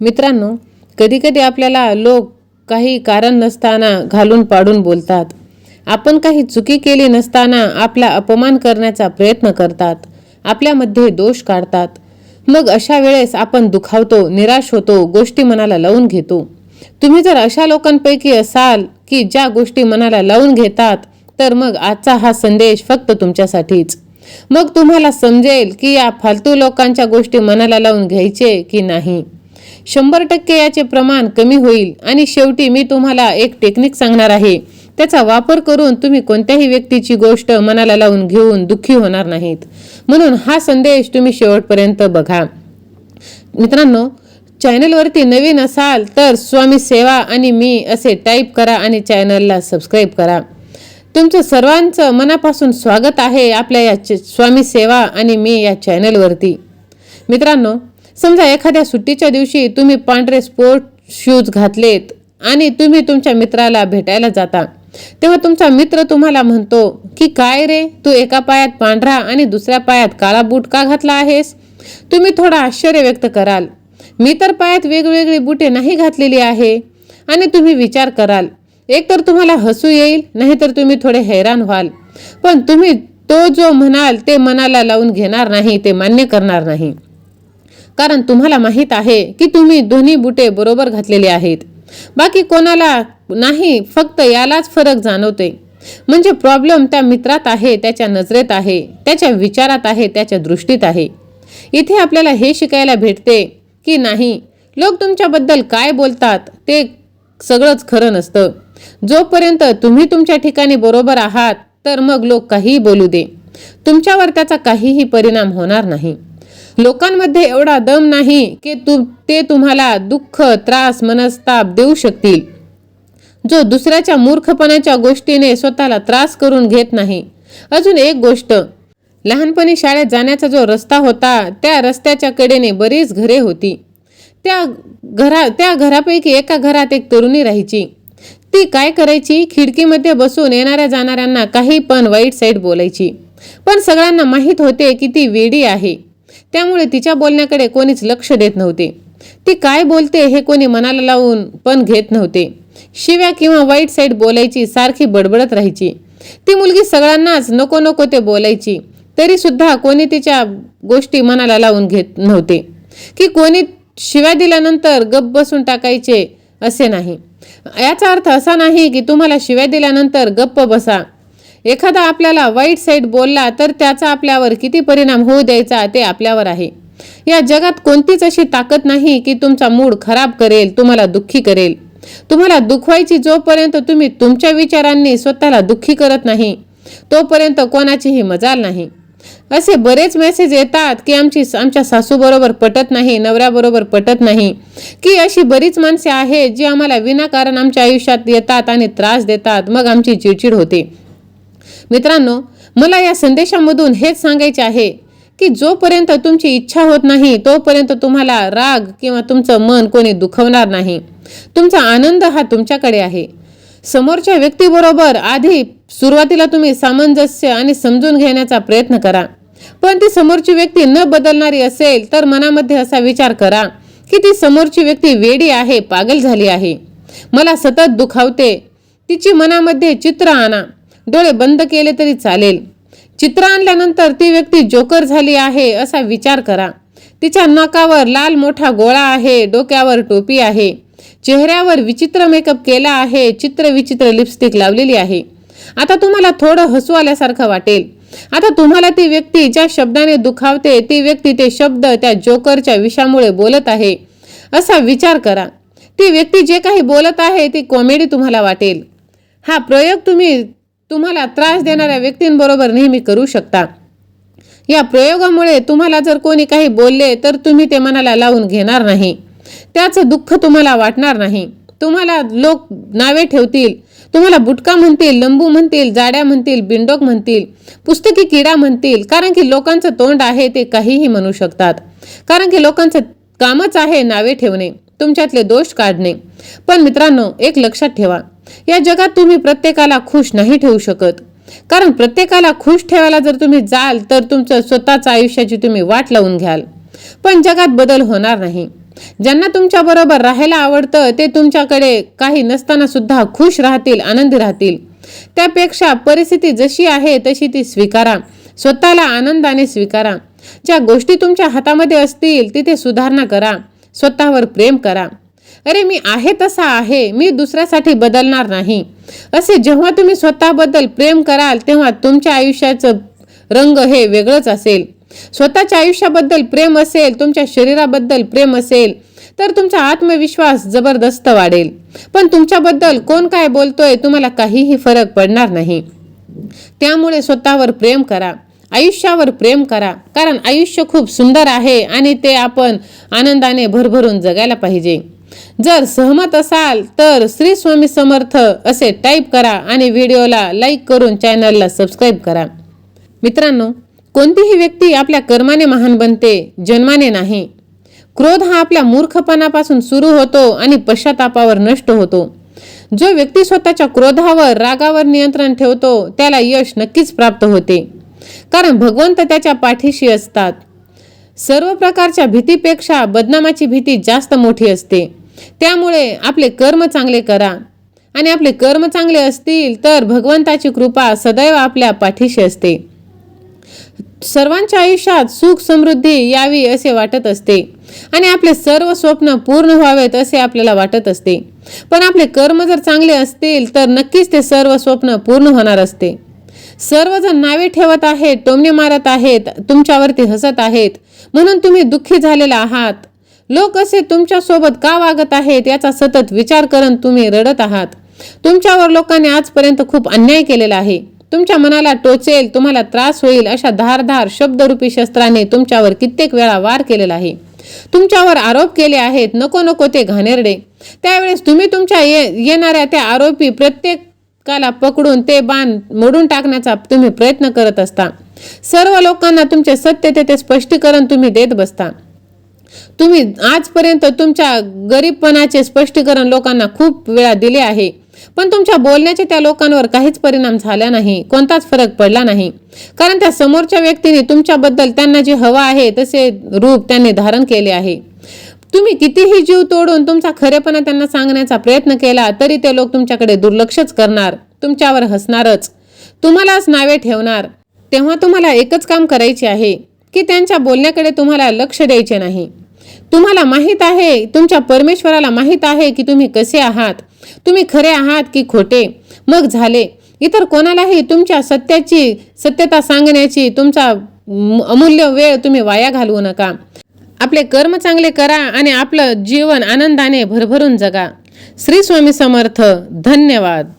मित्रांनो कधीकधी आपल्याला लोक काही कारण नसताना घालून पाडून बोलतात. आपण काही चुकी केली नसताना आपला अपमान करण्याचा प्रयत्न करतात. आपल्यामध्ये दोष काढतात. मग अशा वेळेस आपण दुखावतो निराश होतो गोष्टी मनाला लावून घेतो. तुम्ही जर अशा लोकांपैकी असाल की ज्या गोष्टी मनाला लावून घेतात तर मग आजचा हा संदेश फक्त तुमच्यासाठीच. मग तुम्हाला समजेल की या फालतू लोकांच्या गोष्टी मनाला लावून घ्यायचे की नाही. शंभर टक्के याचे प्रमाण कमी होईल. आणि शेवटी मी तुम्हाला एक टेक्निक सांगणार आहे. त्याचा वापर करून तुम्ही कोणत्याही व्यक्तीची गोष्ट मनाला लावून घेऊन दुःखी होणार नाहीत. म्हणून हा संदेश तुम्ही शेवटपर्यंत बघा. मित्रांनो चॅनलवरती नवीन असाल तर स्वामी सेवा आणि मी असे टाईप करा आणि चॅनलला सबस्क्राईब करा. तुमचं सर्वांचं मनापासून स्वागत आहे आपल्या या स्वामी सेवा आणि मी या चॅनलवरती. मित्रांनो समजा एखाद्या सुट्टीच्या दिवशी तुम्ही पांढरे स्पोर्ट शूज घातलेत आणि तुम्ही तुमच्या मित्राला भेटायला जाता तेव्हा तुमचा मित्र तुम्हाला म्हणतो की काय रे तू एका पायात पांढरा आणि दुसऱ्या पायात काळा बूट का घातला आहेस? तुम्ही थोडा आश्चर्य व्यक्त कराल. मी तर पायात वेगवेगळी बुटे नाही घातलेली आहे. आणि तुम्ही विचार कराल एकतर तुम्हाला हसू येईल नाहीतर तुम्ही थोडे हैराण व्हाल. पण तुम्ही तो जो म्हणाल ते मनाला लावून घेणार नाही ते मान्य करणार नाही. कारण तुम्हाला माहीत आहे की तुम्ही दोन्ही बुटे बरोबर घातलेले आहेत. बाकी कोणाला नाही फक्त यालाच फरक जाणवते म्हणजे प्रॉब्लेम त्या मित्रात आहे त्याच्या नजरेत आहे त्याच्या विचारात आहे त्याच्या दृष्टीत आहे. इथे आपल्याला हे शिकायला भेटते की नाही लोक तुमच्याबद्दल काय बोलतात ते सगळंच खरं नसतं. जोपर्यंत तुम्ही तुमच्या ठिकाणी बरोबर आहात तर मग लोक काहीही बोलू दे. तुमच्यावर त्याचा काहीही परिणाम होणार नाही. लोकांमध्ये एवढा दम नाही की तु ते तुम्हाला दुःख त्रास मनस्ताप देऊ शकतील. जो दुसऱ्याच्या मूर्खपणाच्या गोष्टीने स्वतःला त्रास करून घेत नाही. अजून एक गोष्ट. लहानपणी शाळेत जाण्याचा जो रस्ता होता त्या रस्त्याच्या कडेने बरीच घरे होती. त्या घरा त्या घरापैकी एका घरात एक तरुणी राहायची. ती काय करायची? खिडकीमध्ये बसून येणाऱ्या जाणाऱ्यांना काही पण वाईट साईड बोलायची. पण सगळ्यांना माहीत होते की ती वेडी आहे. त्यामुळे तिच्या बोलण्याकडे कोणीच लक्ष देत नव्हते. ती काय बोलते हे कोणी मनाला लावून पण घेत नव्हते. शिव्या किंवा वाईट साईड बोलायची सारखी बडबडत राहायची. ती मुलगी सगळ्यांनाच नको नको ते बोलायची. तरी सुद्धा कोणी तिच्या गोष्टी मनाला लावून घेत नव्हते. की कोणी शिव्या दिल्यानंतर गप बसून टाकायचे असे नाही. याचा अर्थ असा नाही की तुम्हाला शिव्या दिल्यानंतर गप्प बसा. एखादा आपल्याला वाईट साईड बोलला तर त्याचा आपल्यावर किती परिणाम होऊ द्यायचा ते आपल्यावर आहे. या जगात कोणतीच अशी ताकद नाही की तुमचा मूड खराब करेल तुम्हाला दुःखी करेल. तुम्हाला दुखवायची जोपर्यंत तुम्ही तुमच्या विचारांनी स्वतःला दुःखी करत नाही तोपर्यंत कोणाचीही मजाल नाही. असे बरेच मेसेज येतात की आमची आमच्या सासूबरोबर पटत नाही नवऱ्याबरोबर पटत नाही की अशी बरीच माणसे आहेत जी आम्हाला विनाकारण आमच्या आयुष्यात येतात आणि त्रास देतात मग आमची चिडचिड होते. मित्रांनो मला या संदेशामधून हेच सांगायचे आहे की जोपर्यंत तुमची इच्छा होत नाही तोपर्यंत तुम्हाला राग किंवा तुमचं मन कोणी दुखवणार नाही. तुमचा आनंद हा तुमच्याकडे आहे. समोरच्या व्यक्तीबरोबर आधी सुरुवातीला तुम्ही सामंजस्य आणि समजून घेण्याचा प्रयत्न करा. पण ती समोरची व्यक्ती न बदलणारी असेल तर मनामध्ये असा विचार करा की ती समोरची व्यक्ती वेडी आहे पागल झाली आहे. मला सतत दुखावते. तिची मनामध्ये चित्र आणा. डोळे बंद केले तरी चालेल. चित्र आणल्यानंतर ती व्यक्ती जोकर झाली आहे असा विचार करा. तिच्या नाकावर लाल मोठा गोळा आहे डोक्यावर टोपी आहे. चेहऱ्यावर विचित्र मेकअप केला आहे चित्र विचित्र लिपस्टिक लावलेली आहे. आता तुम्हाला थोडं हसू आल्यासारखं वाटेल. आता तुम्हाला ती व्यक्ती ज्या शब्दाने दुखावते ती व्यक्ती ते शब्द त्या जोकरच्या विषामुळे बोलत आहे. असा विचार करा. ती व्यक्ती जे काही बोलत आहे ती कॉमेडी तुम्हाला वाटेल. हा प्रयोग तुम्ही तुम्हाला त्रास देणाऱ्या व्यक्तींबरोबर नेहमी करू शकता. या प्रयोगामुळे तुम्हाला जर कोणी काही बोलले तर तुम्ही ते मनाला लावून घेणार नाही. त्याचं दुःख तुम्हाला वाटणार नाही. तुम्हाला लोक नावे ठेवतील. तुम्हाला बुटका म्हणतील लंबू म्हणतील जाड्या म्हणतील बिंडोक म्हणतील पुस्तकी किडा म्हणतील. कारण की लोकांचं तोंड आहे ते काहीही म्हणू शकतात. कारण की लोकांचं कामच आहे नावे ठेवणे तुमच्यातले दोष काढणे. पण मित्रांनो एक लक्षात ठेवा. या जगात तुम्ही प्रत्येकाला खुश नाही ठेवू शकत. कारण प्रत्येकाला खुश ठेवायला जर तुम्ही जाल तर तुमचं स्वतःच आयुष्याची तुम्ही वाट लावून घ्याल. पण जगात बदल होणार नाही. ज्यांना तुमच्याबरोबर राहायला आवडतं ते तुमच्याकडे काही नसताना सुद्धा खुश राहतील आनंदी राहतील. त्यापेक्षा परिस्थिती जशी आहे तशी ती स्वीकारा. स्वतःला आनंदाने स्वीकारा. ज्या गोष्टी तुमच्या हातामध्ये असतील तिथे सुधारणा करा. स्वतःवर प्रेम करा. अरे मी आहे तसा आहे मी दुसऱ्यासाठी बदलणार नाही. असे जेव्हा तुम्ही स्वतःबद्दल प्रेम कराल तेव्हा तुमच्या आयुष्याचं रंग हे वेगळंच असेल. स्वतःच्या आयुष्याबद्दल प्रेम असेल तुमच्या शरीराबद्दल प्रेम असेल तर तुमचा आत्मविश्वास जबरदस्त वाढेल. पण तुमच्याबद्दल कोण काय बोलतोय तुम्हाला काहीही फरक पडणार नाही. त्यामुळे स्वतःवर प्रेम करा आयुष्यावर प्रेम करा कारण आयुष्य खूप सुंदर आहे आणि ते आपण आनंदाने भरभरून जगायला पाहिजे. जर सहमत असाल तर श्री स्वामी समर्थ असे टाईप करा आणि व्हिडिओला लाईक करून चॅनलला सबस्क्राईब करा. मित्रांनो कोणतीही व्यक्ती आपल्या कर्माने महान बनते जन्माने नाही. क्रोध हा आपल्या मूर्खपणापासून सुरू होतो आणि पश्चातापावर नष्ट होतो. जो व्यक्ती स्वतःच्या क्रोधावर रागावर नियंत्रण ठेवतो त्याला यश नक्कीच प्राप्त होते. कारण भगवंत त्याच्या पाठीशी असतात. सर्व प्रकारच्या भीतीपेक्षा बदनामाची भीती जास्त मोठी असते. त्यामुळे आपले कर्म चांगले करा. आणि आपले कर्म चांगले असतील तर भगवंताची कृपा सदैव आपल्या पाठीशी असते. सर्वांच्या आयुष्यात सुख समृद्धी यावी असे वाटत असते. आणि आपले सर्व स्वप्न पूर्ण व्हावेत असे आपल्याला वाटत असते. पण आपले कर्म जर चांगले असतील तर नक्कीच ते सर्व स्वप्न पूर्ण होणार असते. सर्वजण नावे ठेवत आहेत टोमणे मारत आहेत तुमच्यावरती हसत आहेत. म्हणून तुम्ही दुःखी झालेला आहात. लोक असे तुमच्यासोबत का वागत आहेत याचा सतत विचार करून तुम्ही रडत आहात. तुमच्यावर लोकांनी आजपर्यंत खूप अन्याय केलेला आहे. तुमच्या मनाला टोचेल तुम्हाला त्रास होईल अशा धारधार शब्दरूपी शस्त्राने तुमच्यावर कित्येक वेळा वार केलेला आहे. तुमच्यावर आरोप केले आहेत नको नको ते घाणेरडे. त्यावेळेस तुम्ही तुमच्या ये येणाऱ्या त्या आरोपी प्रत्येकाला पकडून ते बाण मोडून टाकण्याचा तुम्ही प्रयत्न करत असता. सर्व लोकांना तुमचे सत्य ते स्पष्टीकरण तुम्ही देत बसता. तुम्ही आजपर्यंत तुमच्या गरीबपणाचे स्पष्टीकरण लोकांना खूप वेळा दिले आहे. पण तुमच्या बोलण्याचे त्या लोकांवर काहीच परिणाम झाला नाही. कोणताच फरक पडला नाही. कारण त्या समोरच्या व्यक्तीने तुमच्याबद्दल त्यांना जे हवा आहे तसे रूप त्यांनी धारण केले आहे. तुम्ही कितीही जीव तोडून तुमचा खरेपणा त्यांना सांगण्याचा प्रयत्न केला तरी ते लोक तुमच्याकडे दुर्लक्षच करणार तुमच्यावर हसणारच. तुम्हालाच नावे ठेवणार. तेव्हा तुम्हाला एकच काम करायचे आहे. की त्यांच्या बोलण्याकडे तुम्हाला लक्ष द्यायचे नाही. तुम्हाला माहीत आहे तुमच्या परमेश्वराला माहीत आहे की तुम्ही कसे आहात. तुम्ही खरे आहात की खोटे. मग झाले. इतर कोणालाही तुमच्या सत्याची सत्यता सांगण्याची तुमचा अमूल्य वेळ तुम्ही वाया घालवू नका. आपले कर्म चांगले करा आणि आपलं जीवन आनंदाने भरभरून जगा. श्री स्वामी समर्थ धन्यवाद.